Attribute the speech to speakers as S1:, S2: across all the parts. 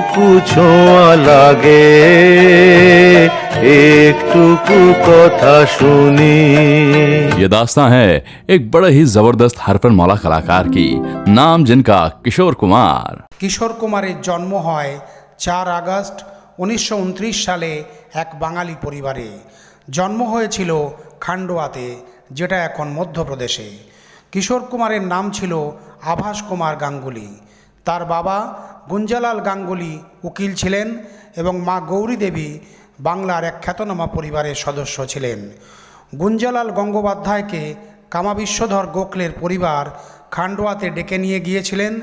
S1: একটুকু ছোঁয়া লাগে একটুকু কথা শুনি
S2: ये दास्तां है एक बड़े ही जबरदस्त हरफन मौला कलाकार की नाम जिनका किशोर कुमार
S3: কিশোর কুমারের জন্ম হয় চার আগস্ট উনিশশো সালে এক বাঙালি পরিবারে জন্ম হয়েছিল খান্ডোয়াতে যেটা এখন মধ্যপ্রদেশে কিশোর কুমারের নাম ছিল আভাস কুমার গাঙ্গুলি তার বাবা গুঞ্জালাল গাঙ্গুলি উকিল ছিলেন এবং মা গৌরী দেবী বাংলার এক খ্যাতনামা পরিবারের সদস্য ছিলেন। গুঞ্জালাল গঙ্গোপাধ্যায়কে কামাবিশ্বধর গোখলের পরিবার খান্ডোয়াতে ডেকে নিয়ে গিয়েছিলেন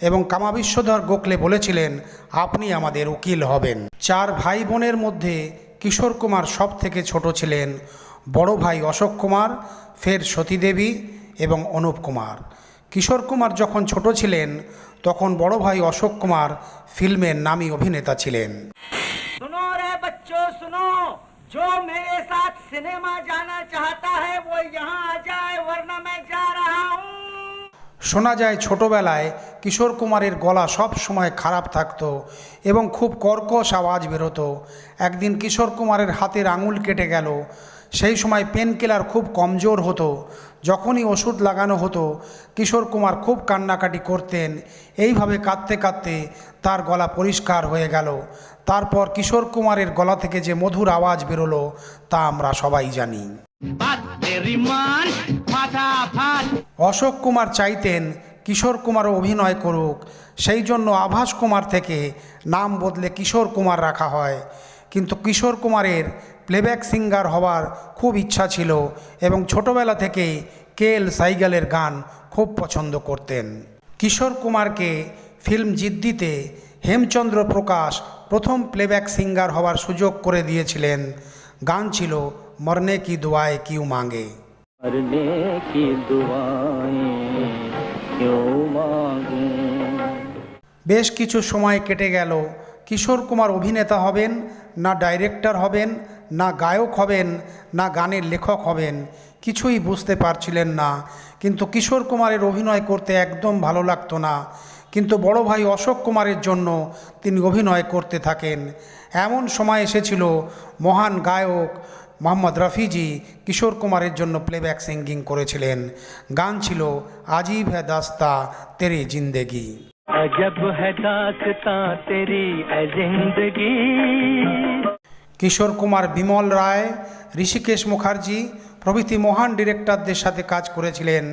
S3: এবং কামাবিশ্বধর গোখলে বলেছিলেন, আপনি আমাদের উকিল হবেন। চার ভাই বোনের মধ্যে কিশোর কুমার সব থেকে ছোট ছিলেন। বড় ভাই অশোক কুমার, ফের সতীদেবী এবং অনুপ কুমার। কিশোর কুমার যখন ছোট ছিলেন তখন বড় ভাই অশোক কুমার ফিল্মের নামী অভিনেতা ছিলেন
S4: सुनो रे बच्चों सुनो जो मेरे साथ सिनेमा जाना चाहता है वो यहाँ आ जाए वरना मैं जा रहा हूँ
S3: শোনা যায় ছোটবেলায় কিশোর কুমারের গলা সব সময় খারাপ থাকতো এবং খুব কর্কশ আওয়াজ বেরোতো একদিন কিশোর কুমারের হাতের আঙুল কেটে গেল সেই সময় পেন কিলার খুব কমজোর হতো। যখনই ওষুধ লাগানো হতো কিশোর কুমার খুব কান্নাকাটি করতেন। এইভাবে কাঁদতে কাঁদতে তার গলা পরিষ্কার হয়ে গেল। তারপর কিশোর কুমারের গলা থেকে যে মধুর আওয়াজ বেরোলো তা আমরা সবাই জানি। অশোক কুমার চাইতেন কিশোর কুমারও অভিনয় করুক। সেই জন্য আভাস কুমার থেকে নাম বদলে কিশোর কুমার রাখা হয়। কিন্তু কিশোর কুমারের প্লেব্যাক সিঙ্গার হওয়ার খুব ইচ্ছা ছিল এবং ছোটবেলা থেকে কে এল সাইগালের গান খুব পছন্দ করতেন। কিশোর কুমারকে ফিল্ম জিদ্দিতে হেমচন্দ্র প্রকাশ প্রথম প্লেব্যাক সিঙ্গার হওয়ার সুযোগ করে দিয়েছিলেন। গান ছিল মরনে কি দোয়ায় কিউ মাঙ্গে বেশ কিছু সময় কেটে গেল কিশোর কুমার অভিনেতা হবেন, না ডাইরেক্টর হবেন, না গায়ক হবেন, না গানের লেখক হবেন, কিছুই বুঝতে পারছিলেন না। কিন্তু কিশোর কুমারের অভিনয় করতে একদম ভালো লাগতো না। কিন্তু বড় ভাই অশোক কুমারের জন্য তিনি অভিনয় করতে থাকেন। এমন সময় এসেছিল মহান গায়ক মোহাম্মদ রফিজি কিশোর কুমারের জন্য প্লেব্যাক সিঙ্গিং করেছিলেন। গান ছিল আজিব হ্যাঁ দাস্তা তেরে জিন্দেগি।
S5: अजब है दास्ता तेरी ए जिंदगी
S3: কিশোর কুমার বিমল রায় ঋষিকেশ মুখার্জি প্রভৃতি মহান ডিরেক্টরদের সাথে কাজ করেছিলেন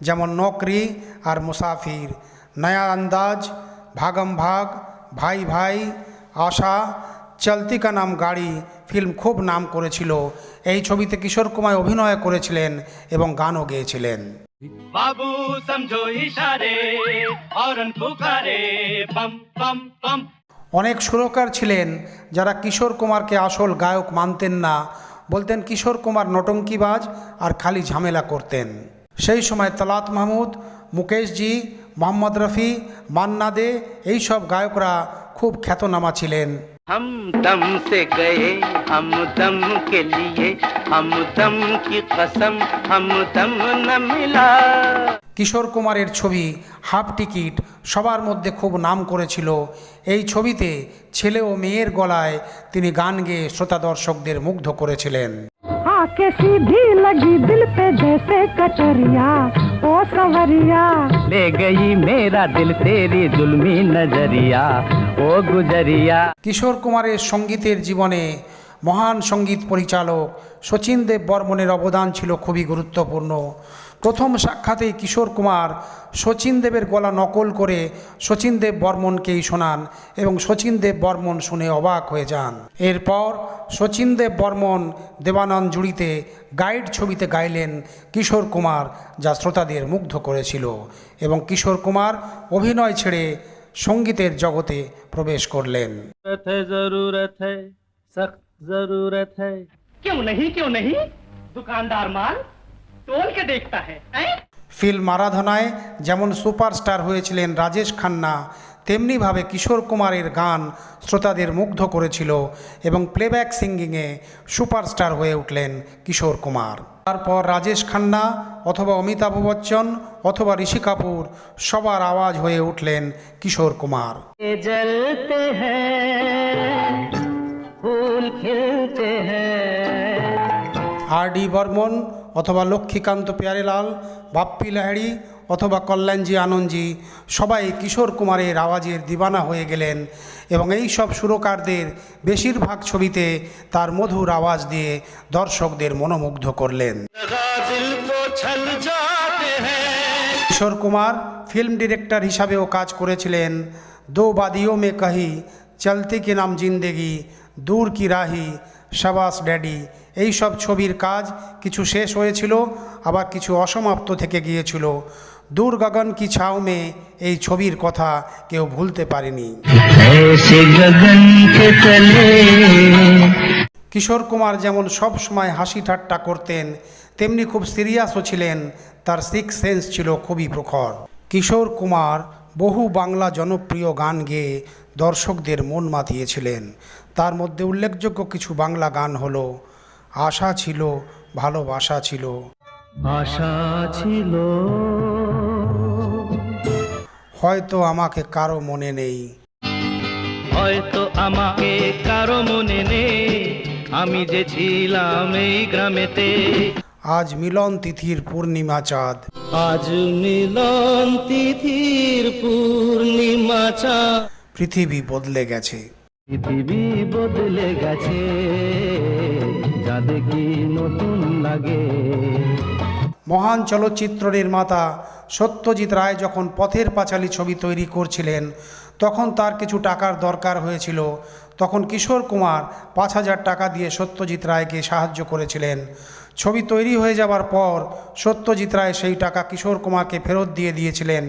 S3: যেমন নকরি আর মুসাফির নয়া আন্দাজ ভাগম ভাগ ভাই ভাই আশা চলতি কা নাম গাড়ি ফিল্ম খুব নাম করেছিল এই ছবিতে কিশোর কুমার অভিনয় করেছিলেন এবং গানও গেয়েছিলেন
S5: बाबू समझो इशारे हॉर्न पुकारे बम बम बम
S3: অনেক সুরকার ছিলেন যারা কিশোর কুমারকে আসল গায়ক মানতেন না বলতেন কিশোর কুমার নটঙ্কিবাজ আর খালি ঝামেলা করতেন সেই সময় তালাত মাহমুদ মুকেশজি মোহাম্মদ রফি মান্না দে এইসব গায়করা খুব খ্যাতনামা ছিলেন
S5: हम दम से गए हम दम के लिए हम दम की कसम हम दम न मिला
S3: কিশোর কুমারের ছবি হাফ টিকিট সবার মধ্যে খুব নাম করেছিল এই ছবিতে ছেলে ও মেয়ের গলায় তিনি গান গেয়ে শ্রোতা দর্শকদের মুগ্ধ করেছিলেন
S6: आके सीधी लगी दिल पे जैसे कचरिया ओ सवरिया
S5: ले गई मेरा दिल तेरी जुल्मी नजरिया ओ गुजरिया
S3: কিশোর কুমারের সঙ্গীতের জীবনে মহান সঙ্গীত পরিচালক শচীন দেব বর্মনের অবদান ছিল খুবই গুরুত্বপূর্ণ প্রথম সাক্ষাতেই কিশোর কুমার শচীন দেবের গলা নকল করে শচীন দেব বর্মনকেই শোনান এবং শচীন দেব বর্মন শুনে অবাক হয়ে যান। এরপর শচীন দেব বর্মন দেবানন্দ জুড়িতে গাইড ছবিতে গাইলেন কিশোর কুমার যা শ্রোতাদের মুগ্ধ করেছিল এবং কিশোর কুমার অভিনয় ছেড়ে সঙ্গীতের জগতে প্রবেশ করলেন।
S4: জরুরত হ্যাঁ জরুরত হ্যাঁ কেউ নেই কেউ নেই। দোকানদার মাল।
S3: ফিল্ম আরাধনায় যেমন সুপারস্টার হয়েছিলেন রাজেশ খান্না তেমনিভাবে কিশোর কুমারের গান শ্রোতাদের মুগ্ধ করেছিল এবং প্লেব্যাক সিঙ্গিংয়ে সুপারস্টার হয়ে উঠলেন কিশোর কুমার। তারপর রাজেশ খান্না অথবা অমিতাভ বচ্চন অথবা ঋষি কাপুর সবার আওয়াজ হয়ে উঠলেন কিশোর কুমার। আর ডি বর্মন অথবা লক্ষ্মীকান্ত প্যারেলাল, বাপ্পি লাহড়ি অথবা কল্যাণজি আনন্দজি, সবাই কিশোর কুমারের আওয়াজের দিবানা হয়ে গেলেন এবং এই সব সুরকারদের বেশিরভাগ ছবিতে তার মধুর আওয়াজ দিয়ে দর্শকদের মনোমুগ্ধ করলেন। কিশোর কুমার ফিল্ম ডিরেক্টর হিসাবেও কাজ করেছিলেন। দো বাদিও মে কাহি, চলতে কি নাম জিন্দেগি, দূর কি রাহি সাবাস ড্যাডি এই সব ছবির কাজ কিছু শেষ হয়েছিল আবার কিছু অসমাপ্ত থেকে গিয়েছিল। দূর গগন কি ছাও মে এই ছবির কথা কেউ ভুলতে পারেনি। কিশোর কুমার যেমন সব সময় হাসি ঠাট্টা করতেন তেমনি খুব সিরিয়াসও ছিলেন তার সিক্স সেন্স ছিল খুবই প্রখর। কিশোর কুমার বহু বাংলা জনপ্রিয় গান গেয়ে দর্শকদের মন মাতিয়েছিলেন। তার মধ্যে উল্লেখযোগ্য কিছু বাংলা গান হল আশা ছিল ভালোবাসা ছিল।
S5: আশা ছিল।
S3: হয়তো আমাকে কারও মনে নেই।
S5: হয়তো আমাকে কারও মনে নেই। আমি যে ছিলাম এই গ্রামেতে।
S3: আজ মিলন তিথির পূর্ণিমা চাঁদ।
S5: আজ মিলন তিথির পূর্ণিমা চাঁদ।
S3: পৃথিবী বদলে গেছে।
S5: পৃথিবী বদলে গেছে নতুন লাগে।
S3: মহান চলচ্চিত্র নির্মাতা সত্যজিৎ রায় যখন পথের পাঁচালী ছবি তৈরি করছিলেন, তখন তার কিছু টাকার দরকার হয়েছিল। তখন কিশোর কুমার পাঁচ হাজার টাকা দিয়ে সত্যজিৎ রায়কে সাহায্য করেছিলেন। ছবি তৈরি হয়ে যাবার পর সত্যজিৎ রায় সেই টাকা কিশোর কুমারকে ফেরত দিয়ে দিয়েছিলেন।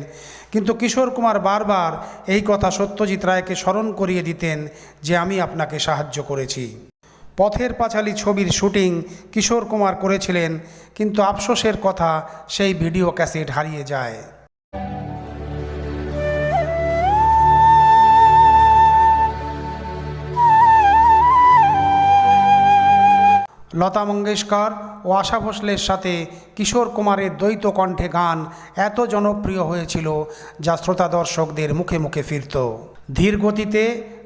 S3: কিন্তু কিশোর কুমার বারবার এই কথা সত্যজিৎ রায়কে স্মরণ করিয়ে দিতেন যে আমি আপনাকে সাহায্য করেছি। পথের পাঁচালী ছবির শুটিং কিশোর কুমার করেছিলেন, কিন্তু আফসোসের কথা সেই ভিডিও ক্যাসেট হারিয়ে যায়। লতা মঙ্গেশকর ও আশা ভোসলের সাথে কিশোর কুমারের দ্বৈত কণ্ঠে গান এত জনপ্রিয় হয়েছিল যা শ্রোতা দর্শকদের মুখে মুখে ফিরত। ধীর গতিতে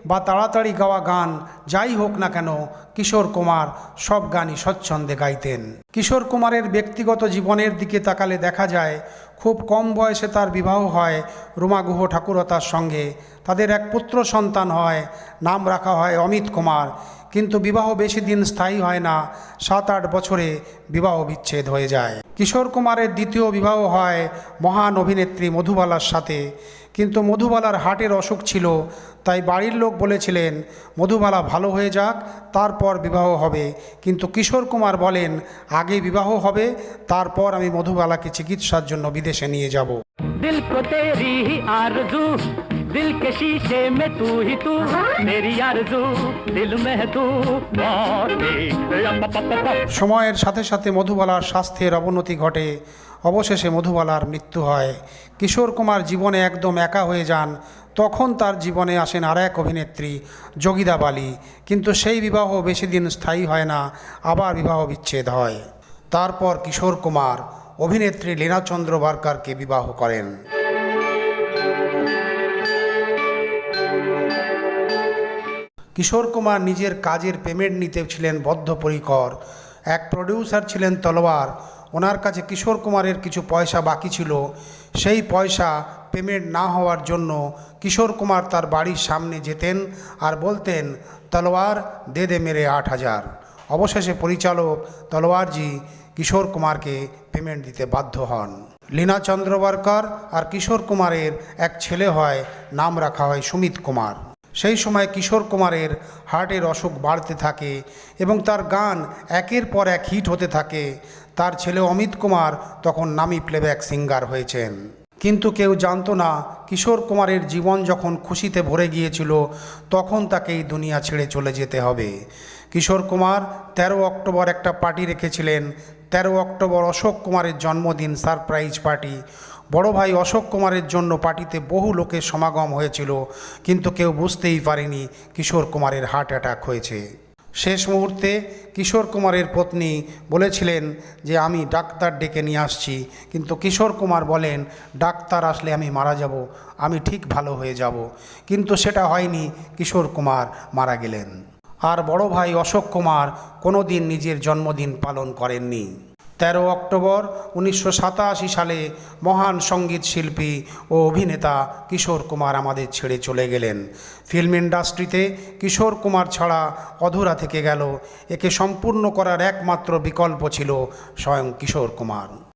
S3: বা তাড়াতাড়ি গাওয়া গান যাই হোক না কেন কিশোর কুমার সব গানই স্বচ্ছন্দে গাইতেন। কিশোর কুমারের ব্যক্তিগত জীবনের দিকে তাকালে দেখা যায়, খুব কম বয়সে তার বিবাহ হয় রুমা গুহ ঠাকুরতার সঙ্গে। তাদের এক পুত্র সন্তান হয়, নাম রাখা হয় অমিত কুমার। কিন্তু বিবাহ বেশি দিন স্থায়ী হয় না। সাত আট বছরে বিবাহ বিচ্ছেদ হয়ে যায়। কিশোর কুমারের দ্বিতীয় বিবাহ হয় মহান অভিনেত্রী মধুবালার সাথে। কিন্তু মধুবালার হার্টের অসুখ ছিল, তাই বাড়ির লোক বলেছিলেন, মধুবালা ভালো হয়ে যাক, তারপর বিবাহ হবে। কিন্তু কিশোর কুমার বলেন, আগে বিবাহ হবে, তারপর আমি মধুবালাকে চিকিৎসার জন্য বিদেশে নিয়ে যাব।
S7: दिल को तेरी ही आरज़ू दिल के शीशे में तू ही तू मेरी आरज़ू दिल में है तू और एक
S3: সময়ের সাথে সাথে মধুবালার স্বাস্থ্যের অবনতি ঘটে অবশেষে মধুবালার মৃত্যু হয় কিশোর কুমার জীবনে একদম একা হয়ে যান তখন তার জীবনে আসেন আর এক অভিনেত্রী যোগিদা বালি কিন্তু সেই বিবাহ বেশি দিন স্থায়ী হয় না আবার বিবাহ বিচ্ছেদ হয় তারপর কিশোর কুমার অভিনেত্রী লীনাচন্দ্র বারকারকে বিবাহ করেন কিশোর কুমার নিজের কাজের পেমেন্ট নিতে ছিলেন বদ্ধপরিকর। এক প্রডিউসার ছিলেন তলোয়ার। ওনার কাছে কিশোর কুমারের কিছু পয়সা বাকি ছিল। সেই পয়সা পেমেন্ট না হওয়ার জন্য কিশোর কুমার তার বাড়ির সামনে যেতেন আর বলতেন, তলোয়ার, দে দে মেরে আট হাজার। অবশেষে পরিচালক তলোয়ারজি কিশোর কুমারকে পেমেন্ট দিতে বাধ্য হন। লীনা চন্দ্রবারকর আর কিশোর কুমারের এক ছেলে হয়, নাম রাখা হয় সুমিত কুমার। সেই সময় কিশোর কুমারের হার্টের অসুখ বাড়তে থাকে এবং তার গান একের পর এক হিট হতে থাকে। তার ছেলে অমিত কুমার তখন নামি প্লেব্যাক সিঙ্গার হয়েছেন। কিন্তু কেউ জানতো না, কিশোর কুমারের জীবন যখন খুশিতে ভরে গিয়েছিল, তখন তাকে এই দুনিয়া ছেড়ে চলে যেতে হবে। কিশোর কুমার তেরো অক্টোবর একটা পার্টি রেখেছিলেন। তেরো অক্টোবর অশোক কুমারের জন্মদিন সারপ্রাইজ পার্টি বড় ভাই অশোক কুমারের জন্য পার্টিতে বহু লোকের সমাগম হয়েছিল, কিন্তু কেউ বুঝতেই পারেনি কিশোর কুমারের হার্ট অ্যাটাক হয়েছে। শেষ মুহূর্তে কিশোর কুমারের পত্নী বলেছিলেন যে, আমি ডাক্তার ডেকে নিয়ে আসছি। কিন্তু কিশোর কুমার বলেন, ডাক্তার আসলে আমি মারা যাব, আমি ঠিক ভালো হয়ে যাব। কিন্তু সেটা হয়নি, কিশোর কুমার মারা গেলেন। আর বড় ভাই অশোক কুমার কোনো দিন নিজের জন্মদিন পালন করেননি। তেরো অক্টোবর উনিশশো সাতাশি সালে মহান সংগীত শিল্পী ও অভিনেতা কিশোর কুমার আমাদের ছেড়ে চলে গেলেন। ফিল্ম ইন্ডাস্ট্রিতে কিশোর কুমার ছাড়া অধুরা থেকে গেল। একে সম্পূর্ণ করার একমাত্র বিকল্প ছিল স্বয়ং কিশোর কুমার।